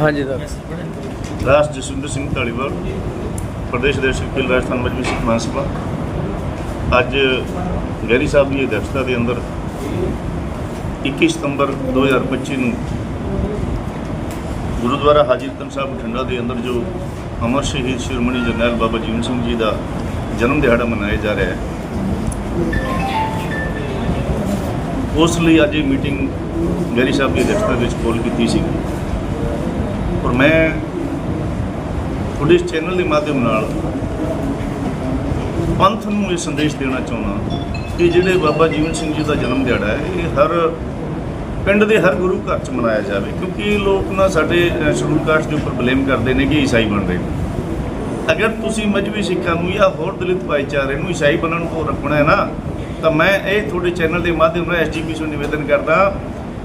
ਹਾਂਜੀ ਸਰ। ਰਾਜ ਜਸਵਿੰਦਰ ਸਿੰਘ ਢਾਲੀਵਾਲ ਪ੍ਰਦੇਸ਼ ਦੇ ਸ਼ਕੀਲ ਰਾਜਸਥਾਨ ਮਜਬੀ ਸਿੱਖ ਮਹਾਸਭਾ ਅੱਜ ਗੈਰੀ ਸਾਹਿਬ ਦੀ ਅਧਿਕਸ਼ਤਾ ਦੇ ਅੰਦਰ 21 ਸਤੰਬਰ 2025 ਨੂੰ ਗੁਰਦੁਆਰਾ ਹਾਜੀ ਰਤਨ ਸਾਹਿਬ ਬਠਿੰਡਾ ਦੇ ਅੰਦਰ ਜੋ ਅਮਰ ਸ਼ਹੀਦ ਸ਼੍ਰੋਮਣੀ ਜਰਨੈਲ ਬਾਬਾ ਜੀਵਨ ਸਿੰਘ ਜੀ ਦਾ ਜਨਮ ਦਿਹਾੜਾ ਮਨਾਇਆ ਜਾ ਰਿਹਾ ਹੈ, ਉਸ ਲਈ ਅੱਜ ਇਹ ਮੀਟਿੰਗ ਗੈਰੀ ਸਾਹਿਬ ਦੀ ਅਧਿਕਸ਼ਤਾ ਵਿੱਚ ਕੋਲ ਕੀਤੀ ਸੀ। ਔਰ ਮੈਂ ਤੁਹਾਡੇ ਇਸ ਚੈਨਲ ਦੇ ਮਾਧਿਅਮ ਨਾਲ ਪੰਥ ਨੂੰ ਇਹ ਸੰਦੇਸ਼ ਦੇਣਾ ਚਾਹੁੰਦਾ ਕਿ ਜਿਹੜੇ ਬਾਬਾ ਜੀਵਨ ਸਿੰਘ ਜੀ ਦਾ ਜਨਮ ਦਿਹਾੜਾ ਹੈ ਇਹ ਹਰ ਪਿੰਡ ਦੇ ਹਰ ਗੁਰੂ ਘਰ 'ਚ ਮਨਾਇਆ ਜਾਵੇ ਕਿਉਂਕਿ ਇਹ ਲੋਕ ਨਾ ਸਾਡੇ ਅ, ਸ਼ਡਿਊਲ ਕਾਸਟ ਦੇ ਉੱਪਰ ਬਲੇਮ ਕਰਦੇ ਨੇ ਕਿ ਈਸਾਈ ਬਣ ਰਹੇ ਨੇ। ਅਗਰ ਤੁਸੀਂ ਮਜਬੀ ਸਿੱਖਾਂ ਨੂੰ ਜਾਂ ਹੋਰ ਦਲਿਤ ਭਾਈਚਾਰੇ ਨੂੰ ਈਸਾਈ ਬਣਨ ਤੋਂ ਰੱਖਣਾ ਹੈ ਨਾ ਤਾਂ ਮੈਂ ਇਹ ਤੁਹਾਡੇ ਚੈਨਲ ਦੇ ਮਾਧਿਅਮ ਨਾਲ ਐਸਜੀਪੀ ਨੂੰ ਨਿਵੇਦਨ ਕਰਦਾ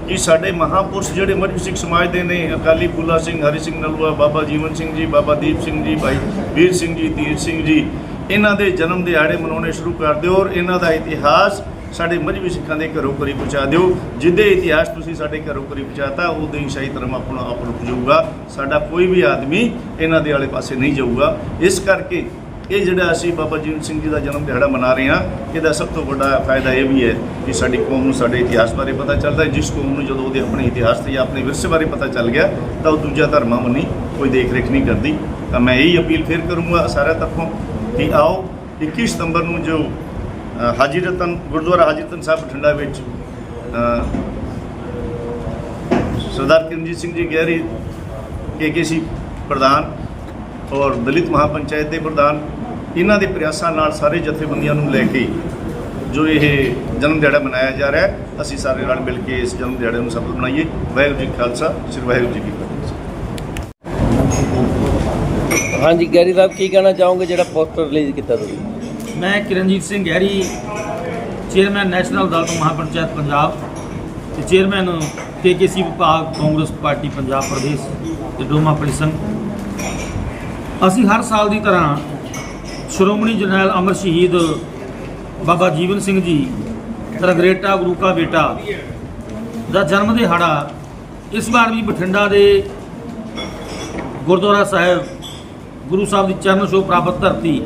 ਕਿ ਸਾਡੇ ਮਹਾਪੁਰਸ਼ ਜਿਹੜੇ ਮਜਬੀ ਸਿੱਖ ਸਮਾਜ ਦੇ ਨੇ, ਅਕਾਲੀ ਫੂਲਾ ਸਿੰਘ, ਹਰੀ ਸਿੰਘ ਨਲੂਆ, ਬਾਬਾ ਜੀਵਨ ਸਿੰਘ ਜੀ, ਬਾਬਾ ਦੀਪ ਸਿੰਘ ਜੀ, ਭਾਈ ਵੀਰ ਸਿੰਘ ਜੀ ਤੀਰ ਸਿੰਘ ਜੀ, ਇਹਨਾਂ ਦੇ ਜਨਮ ਦਿਹਾੜੇ ਮਨਾਉਣੇ ਸ਼ੁਰੂ ਕਰ ਦਿਓ ਔਰ ਇਹਨਾਂ ਦਾ ਇਤਿਹਾਸ ਸਾਡੇ ਮਜਬੀ ਸਿੱਖਾਂ ਦੇ ਘਰੋਂ ਘਰੀ ਪਹੁੰਚਾ ਦਿਓ। ਜਿੱਦੇ ਇਤਿਹਾਸ ਤੁਸੀਂ ਸਾਡੇ ਘਰੋਂ ਘਰੀ ਪਹੁੰਚਾਤਾ ਉਹਦੇ ਹੀ ਸਹੀ ਧਰਮ ਆਪਣਾ ਆਪ ਰੁਕ ਜਾਊਗਾ। ਸਾਡਾ ਕੋਈ ਵੀ ਆਦਮੀ ਇਹਨਾਂ ਦੇ ਵਾਲੇ ਪਾਸੇ ਨਹੀਂ ਜਾਊਗਾ। ਇਸ ਕਰਕੇ ਇਹ ਜਿਹੜਾ ਅਸੀਂ ਬਾਬਾ ਜੀਵਨ ਸਿੰਘ ਜੀ ਦਾ ਜਨਮ ਦਿਹਾੜਾ ਮਨਾ ਰਹੇ ਹਾਂ ਇਹਦਾ ਸਭ ਤੋਂ ਵੱਡਾ ਫਾਇਦਾ ਇਹ ਵੀ ਹੈ ਕਿ ਸਾਡੀ ਕੌਮ ਨੂੰ ਸਾਡੇ ਇਤਿਹਾਸ ਬਾਰੇ ਪਤਾ ਚੱਲਦਾ ਹੈ। ਜਿਸ ਕੌਮ ਨੂੰ ਜਦੋਂ ਉਹਦੇ ਆਪਣੇ ਇਤਿਹਾਸ ਤੇ ਜਾਂ ਆਪਣੇ ਵਿਰਸੇ ਬਾਰੇ ਪਤਾ ਚੱਲ ਗਿਆ ਤਾਂ ਉਹ ਦੂਜਾ ਧਰਮਾਂ ਵੱਲ ਕੋਈ ਦੇਖ ਰੇਖ ਨਹੀਂ ਕਰਦੀ। ਤਾਂ ਮੈਂ ਇਹੀ ਅਪੀਲ ਫਿਰ ਕਰੂੰਗਾ ਸਾਰਿਆਂ ਤਰਫੋਂ ਕਿ ਆਓ 21 ਸਤੰਬਰ ਨੂੰ ਜੋ ਅ, ਹਾਜੀ ਰਤਨ ਗੁਰਦੁਆਰਾ ਹਾਜੀ ਰਤਨ ਸਾਹਿਬ ਬਠਿੰਡਾ ਵਿੱਚ ਸਰਦਾਰ ਕਿਰਨਜੀਤ ਸਿੰਘ ਜੀ ਗਹਿਰੀ ਕੇਕੇਸੀ ਪ੍ਰਧਾਨ ਔਰ ਦਲਿਤ ਮਹਾਪੰਚਾਇਤ ਦੇ ਪ੍ਰਧਾਨ ਇਹਨਾਂ ਦੇ ਪ੍ਰਯਾਸਾਂ ਨਾਲ ਸਾਰੇ ਜਥੇਬੰਦੀਆਂ ਨੂੰ ਲੈ ਕੇ ਜੋ ਇਹ ਜਨਮ ਦਿਹਾੜਾ ਮਨਾਇਆ ਜਾ ਰਿਹਾ ਹੈ ਅਸੀਂ ਸਾਰੇ ਨਾਲ ਮਿਲ ਕੇ ਇਸ ਜਨਮ ਦਿਹਾੜੇ ਨੂੰ ਸਫਲ ਬਣਾਈਏ। ਵਾਹਿਗੁਰੂ ਜੀ ਕਾ ਖਾਲਸਾ ਸ੍ਰੀ ਵਾਹਿਗੁਰੂ ਜੀ ਕੀ ਫਤਿਹ। ਹਾਂਜੀ ਗੈਰੀ ਸਾਹਿਬ ਕੀ ਕਹਿਣਾ ਚਾਹੋਗੇ ਜਿਹੜਾ ਪੋਸਟਰ ਰਿਲੀਜ਼ ਕੀਤਾ ਤੁਸੀਂ? ਮੈਂ ਕਿਰਨਜੀਤ ਸਿੰਘ ਗਹਿਰੀ ਚੇਅਰਮੈਨ ਨੈਸ਼ਨਲ ਦਲ ਮਹਾਪੰਚਾਇਤ ਪੰਜਾਬ ਤੇ ਚੇਅਰਮੈਨ ਕੇਕੇਸੀ ਵਿਭਾਗ ਕਾਂਗਰਸ ਪਾਰਟੀ ਪੰਜਾਬ ਪ੍ਰਦੇਸ਼ ਤੇ ਡੋਮਾ ਪ੍ਰਿਸੰਗ ਅਸੀਂ ਹਰ ਸਾਲ ਦੀ ਤਰ੍ਹਾਂ ਸ਼੍ਰੋਮਣੀ ਜਰਨੈਲ ਅਮਰ ਸ਼ਹੀਦ ਬਾਬਾ ਜੀਵਨ ਸਿੰਘ ਜੀ ਰਗਰੇਟਾ ਗੁਰੂ ਕਾ ਬੇਟਾ, ਦਾ ਜਨਮ ਦਿਹਾੜਾ ਇਸ ਵਾਰ ਵੀ ਬਠਿੰਡਾ ਦੇ ਗੁਰਦੁਆਰਾ ਸਾਹਿਬ ਗੁਰੂ ਸਾਹਿਬ ਦੀ ਚਰਨ ਛੋਹ ਪ੍ਰਾਪਤ ਧਰਤੀ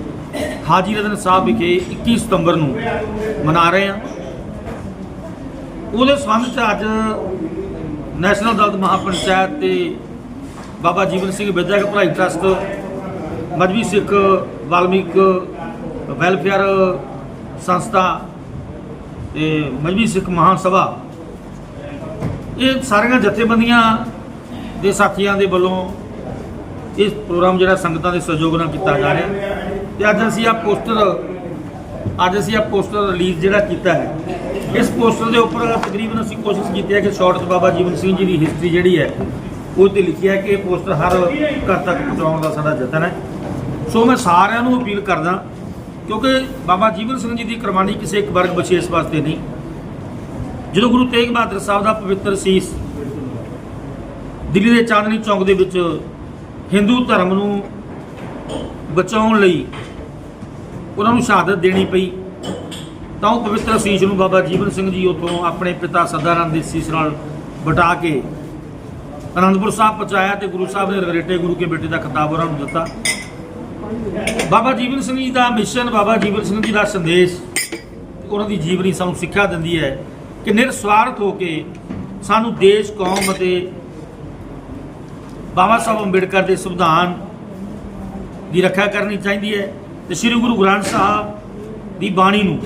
ਹਾਜੀ ਰਤਨ ਸਾਹਿਬ ਵਿਖੇ 21 ਸਤੰਬਰ ਨੂੰ ਮਨਾ ਰਹੇ ਹਾਂ। ਉਹਦੇ ਸੰਬੰਧ ਚ ਅੱਜ ਨੈਸ਼ਨਲ ਦਲਿਤ ਮਹਾਪੰਚਾਇਤ ਤੇ ਬਾਬਾ ਜੀਵਨ ਸਿੰਘ ਵਿਦਿਅਕ ਭਲਾਈ ਟਰਸਟ, ਮਜਬੀ ਸਿੱਖ ਵਾਲਮੀਕ ਵੈਲਫੇਅਰ ਸੰਸਥਾ ਤੇ ਮਜਬੀ ਸਿੱਖ ਮਹਾਂ ਸਭਾ, ਇਹ ਸਾਰੀਆਂ ਜਥੇਬੰਦੀਆਂ ਦੇ ਸਾਥੀਆਂ ਦੇ ਵੱਲੋਂ ਇਸ ਪ੍ਰੋਗਰਾਮ ਜਿਹੜਾ ਸੰਗਤਾਂ ਦੇ ਸਹਿਯੋਗ ਨਾਲ ਕੀਤਾ ਜਾ ਰਿਹਾ ਤੇ ਅੱਜ ਅਸੀਂ ਆ ਪੋਸਟਰ, ਅੱਜ ਅਸੀਂ ਆ ਪੋਸਟਰ ਰਿਲੀਜ਼ ਜਿਹੜਾ ਕੀਤਾ ਹੈ, ਇਸ ਪੋਸਟਰ ਦੇ ਉੱਪਰ ਤਕਰੀਬਨ ਅਸੀਂ ਕੋਸ਼ਿਸ਼ ਕੀਤੀ ਹੈ ਕਿ ਸ਼ਾਰਟ ਬਾਬਾ ਜੀਵਨ ਸਿੰਘ ਜੀ ਦੀ ਹਿਸਟਰੀ ਜਿਹੜੀ ਹੈ ਉਹ ਤੇ ਲਿਖਿਆ ਹੈ ਕਿ ਇਹ ਪੋਸਟਰ ਹਰ ਘਰ ਤੱਕ ਪਹੁੰਚਾਉਣ ਦਾ ਸਾਡਾ ਯਤਨ ਹੈ। ਸੋ ਮੈਂ ਸਾਰਿਆਂ ਨੂੰ ਅਪੀਲ ਕਰਦਾ, ਕਿਉਂਕਿ ਬਾਬਾ ਜੀਵਨ ਸਿੰਘ ਜੀ ਦੀ ਕੁਰਬਾਨੀ ਕਿਸੇ ਇੱਕ ਵਰਗ ਵਿਸ਼ੇਸ਼ ਵਾਸਤੇ ਨਹੀਂ। ਜਦੋਂ ਗੁਰੂ ਤੇਗ ਬਹਾਦਰ ਸਾਹਿਬ ਦਾ ਪਵਿੱਤਰ ਸੀਸ ਦਿੱਲੀ ਦੇ ਚਾਂਦਨੀ ਚੌਂਕ ਦੇ ਵਿੱਚ ਹਿੰਦੂ ਧਰਮ ਨੂੰ ਬਚਾਉਣ ਲਈ ਉਹਨਾਂ ਨੂੰ ਸ਼ਹਾਦਤ ਦੇਣੀ ਪਈ, ਤਾਂ ਉਹ ਪਵਿੱਤਰ ਸੀਸ ਨੂੰ ਬਾਬਾ ਜੀਵਨ ਸਿੰਘ ਜੀ ਉਥੋਂ ਆਪਣੇ ਪਿਤਾ ਸਦਾਨੰਦ ਦੇ ਸੀਸ ਨਾਲ ਵਟਾ ਕੇ ਅਨੰਦਪੁਰ ਸਾਹਿਬ ਪਹੁੰਚਾਇਆ ਤੇ ਗੁਰੂ ਸਾਹਿਬ ਨੇ ਰਗਰੇਟੇ ਗੁਰੂ ਕੇ ਬੇਟੇ ਦਾ ਖਿਤਾਬ ਉਹਨਾਂ ਨੂੰ ਦਿੱਤਾ। ਬਾਬਾ ਜੀਵਨ ਸਿੰਘ ਜੀ ਦਾ ਮਿਸ਼ਨ, ਬਾਬਾ ਜੀਵਨ ਸਿੰਘ ਜੀ ਦਾ ਸੰਦੇਸ਼, ਉਹਨਾਂ ਦੀ ਜੀਵਨੀ ਸਾਨੂੰ ਸਿੱਖਿਆ ਦਿੰਦੀ ਹੈ ਕਿ ਨਿਰਸਵਾਰਥ ਹੋ ਕੇ ਸਾਨੂੰ ਦੇਸ਼, ਕੌਮ ਅਤੇ ਬਾਬਾ ਸਾਹਿਬ ਅੰਬੇਡਕਰ ਦੇ ਸੰਵਿਧਾਨ ਦੀ ਰੱਖਿਆ ਕਰਨੀ ਚਾਹੀਦੀ ਹੈ ਤੇ ਸ੍ਰੀ ਗੁਰੂ ਗ੍ਰੰਥ ਸਾਹਿਬ ਦੀ ਬਾਣੀ ਨੂੰ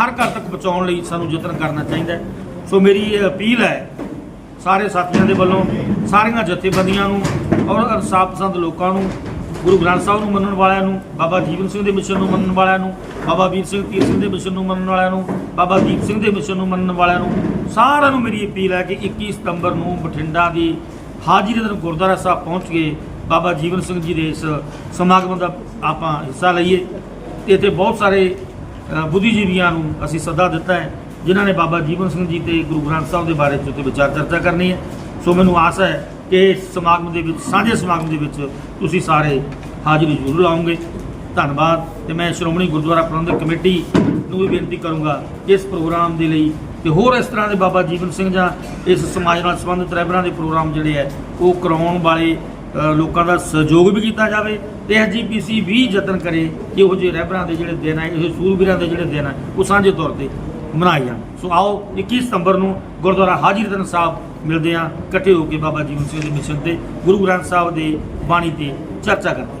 ਹਰ ਘਰ ਤੱਕ ਪਹੁੰਚਾਉਣ ਲਈ ਸਾਨੂੰ ਯਤਨ ਕਰਨਾ ਚਾਹੀਦਾ ਹੈ। ਸੋ ਮੇਰੀ ਇਹ ਅਪੀਲ ਹੈ ਸਾਰੇ ਸਾਥੀਆਂ ਦੇ ਵੱਲੋਂ, ਸਾਰੀਆਂ ਜਥੇਬੰਦੀਆਂ ਨੂੰ ਔਰ ਇਨਸਾਫ ਪਸੰਦ ਲੋਕਾਂ ਨੂੰ ਗੁਰੂ ਗ੍ਰੰਥ ਸਾਹਿਬ ਨੂੰ ਮੰਨਣ ਵਾਲਿਆਂ ਨੂੰ, ਬਾਬਾ ਜੀਵਨ ਸਿੰਘ ਦੇ ਮਿਸ਼ਨ ਨੂੰ ਮੰਨਣ ਵਾਲਿਆਂ ਨੂੰ, ਬਾਬਾ ਵੀਰ ਸਿੰਘ ਤੀਰ ਸਿੰਘ ਦੇ ਮਿਸ਼ਨ ਨੂੰ ਮੰਨਣ ਵਾਲਿਆਂ ਨੂੰ, ਬਾਬਾ ਦੀਪ ਸਿੰਘ ਦੇ ਮਿਸ਼ਨ ਨੂੰ ਮੰਨਣ ਵਾਲਿਆਂ ਨੂੰ, ਸਾਰਿਆਂ ਨੂੰ ਮੇਰੀ ਅਪੀਲ ਹੈ ਕਿ 21 ਸਤੰਬਰ ਨੂੰ ਬਠਿੰਡਾ ਦੀ ਹਾਜ਼ਰੀ ਦੇ ਦਿਨ ਗੁਰਦੁਆਰਾ ਸਾਹਿਬ ਪਹੁੰਚ ਕੇ ਬਾਬਾ ਜੀਵਨ ਸਿੰਘ ਜੀ ਦੇ ਇਸ ਸਮਾਗਮ ਦਾ ਆਪਾਂ ਹਿੱਸਾ ਲਈਏ। ਤੇ ਇੱਥੇ ਬਹੁਤ ਸਾਰੇ ਬੁੱਧੀਜੀਵੀਆਂ ਨੂੰ ਅਸੀਂ ਸੱਦਾ ਦਿੱਤਾ ਹੈ, ਜਿਨ੍ਹਾਂ ਨੇ ਬਾਬਾ ਜੀਵਨ ਸਿੰਘ ਜੀ ਤੇ ਗੁਰੂ ਗ੍ਰੰਥ ਸਾਹਿਬ ਦੇ ਬਾਰੇ 'ਚ ਉੱਤੇ ਵਿਚਾਰ ਚਰਚਾ ਕਰਨੀ ਹੈ। ਸੋ ਮੈਨੂੰ ਆਸ ਹੈ ਕਿ ਸਮਾਗਮ ਦੇ ਵਿੱਚ, ਸਾਂਝੇ ਸਮਾਗਮ ਦੇ ਵਿੱਚ ਤੁਸੀਂ ਸਾਰੇ ਹਾਜ਼ਰੀ ਜ਼ਰੂਰ ਲਾਉਂਗੇ ਧੰਨਵਾਦ ਤੇ ਮੈਂ ਸ਼੍ਰੋਮਣੀ ਗੁਰਦੁਆਰਾ ਪ੍ਰਬੰਧਕ ਕਮੇਟੀ ਨੂੰ ਵੀ ਬੇਨਤੀ ਕਰੂੰਗਾ ਇਸ ਪ੍ਰੋਗਰਾਮ ਦੇ ਲਈ ਤੇ ਹੋਰ ਇਸ ਤਰ੍ਹਾਂ ਦੇ ਬਾਬਾ ਜੀਵਨ ਸਿੰਘ ਜਾਂ ਇਸ ਸਮਾਜ ਨਾਲ ਸੰਬੰਧਿਤ ਰਹਿਬਰਾਂ ਦੇ ਪ੍ਰੋਗਰਾਮ ਜਿਹੜੇ ਹੈ, ਉਹ ਕਰਾਉਣ ਵਾਲੇ ਲੋਕਾਂ ਦਾ ਸਹਿਯੋਗ ਵੀ ਕੀਤਾ ਜਾਵੇ ਤੇ ਐਸਜੀਪੀਸੀ ਵੀ ਯਤਨ ਕਰੇ ਕਿ ਉਹ ਜਿਹੇ ਰਹਿਬਰਾਂ ਦੇ ਜਿਹੜੇ ਦਿਨ ਹੈ, ਇਹ ਸੂਰਬੀਰਾਂ ਦੇ ਜਿਹੜੇ ਦਿਨ ਹੈ, ਉਹ ਸਾਂਝੇ ਤੌਰ ਤੇ ਮਨਾਏ ਜਾਣ। ਸੋ ਆਓ 21 ਸਤੰਬਰ ਨੂੰ ਗੁਰਦੁਆਰਾ ਹਾਜੀ ਰਤਨ ਸਾਹਿਬ ਮਿਲਦੇ ਹਾਂ ਇਕੱਠੇ ਹੋ ਕੇ ਬਾਬਾ ਜੀਵਨ ਸਿੰਘ ਦੇ ਮਿਸ਼ਨ ਤੇ, ਗੁਰੂ ਗ੍ਰੰਥ ਸਾਹਿਬ ਦੇ ਬਾਣੀ ਤੇ ਚਰਚਾ ਕਰਦੇ